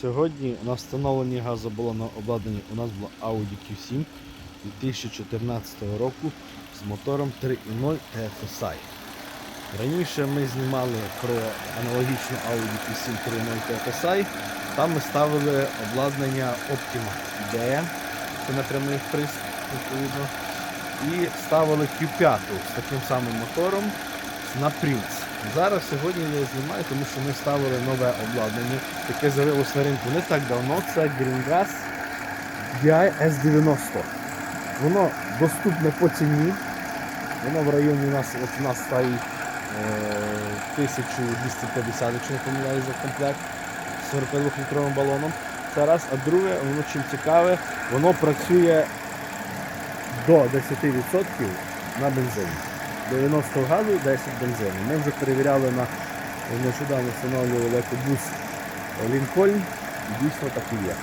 Сьогодні на встановленні газобалонного обладнання у нас була Audi Q7 2014 року з мотором 3.0 TFSI. Раніше ми знімали про аналогічну Audi Q7 3.0 TFSI. Там ми ставили обладнання Optima DE, це напрямий вприск, відповідно. І ставили Q5 з таким самим мотором на Prince. Зараз сьогодні я знімаю, тому що ми ставили нове обладнання, яке з'явилось на ринку не так давно. Це Greengas DI S90. Воно доступне по ціні. Воно в районі у нас, от у нас стоїть е, 1250, якщо не помиляюсь за комплект з 42-літровим балоном. Це раз, а друге, воно чим цікаве, воно працює до 10% на бензині. 90 газу, 10 бензину. Ми вже перевіряли на нещодавно встановлювали екобус Лінкольн і дійсно так і є.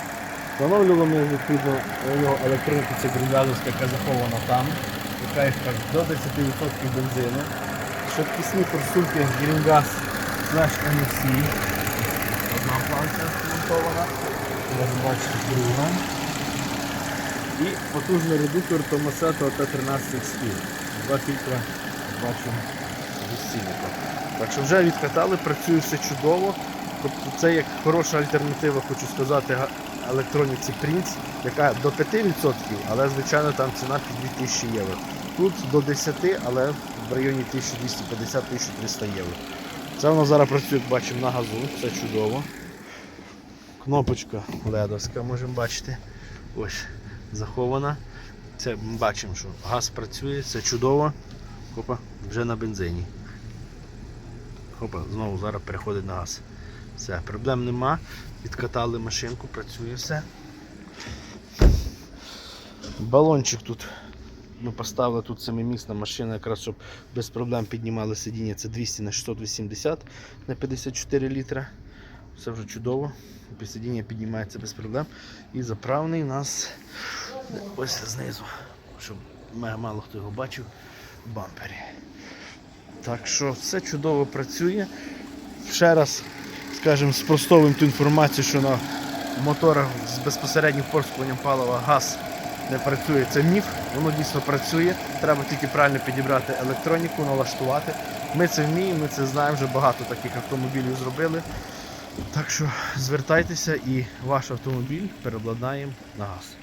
Встановлювали ми відповідно у нього електроніку, це гріндазовська, яка захована там, яка їх до 10% бензину. Швидкісні форсунки Greengas Slash NFC. Одна планка змонтована. Зараз бачите друга. І потужний редуктор Томасето Т13 Speed. Два фільтра бачимо розцінника. Так що вже відкатали, працює все чудово. Тобто це як хороша альтернатива, хочу сказати, електроніці Prince, яка до 5%, але звичайно там ціна під 2000 євро. Тут до 10, але в районі 1250-1300 євро. Це воно зараз працює, як бачимо, на газу, це чудово. Кнопочка ледовська, можемо бачити. Ось захована. Це бачимо, що газ працює, це чудово. Опа, вже на бензині. Опа, знову зараз переходить на газ. Все, проблем нема. Відкатали машинку, працює все. Балончик тут. Ми поставили тут семимісна машина, якраз щоб без проблем піднімали сидіння. Це 200 на 680 на 54 літра. Все вже чудово. Сидіння піднімається без проблем. І заправний у нас ось знизу, щоб мало хто його бачив, бампері. Так що все чудово працює. Ще раз, скажімо, спростовуємо ту інформацію, що на моторах з безпосереднім впорскуванням палива газ не працює. Це міф, воно дійсно працює. Треба тільки правильно підібрати електроніку, налаштувати. Ми це вміємо, ми це знаємо, вже багато таких автомобілів зробили. Так що звертайтеся і ваш автомобіль переобладнаємо на газ.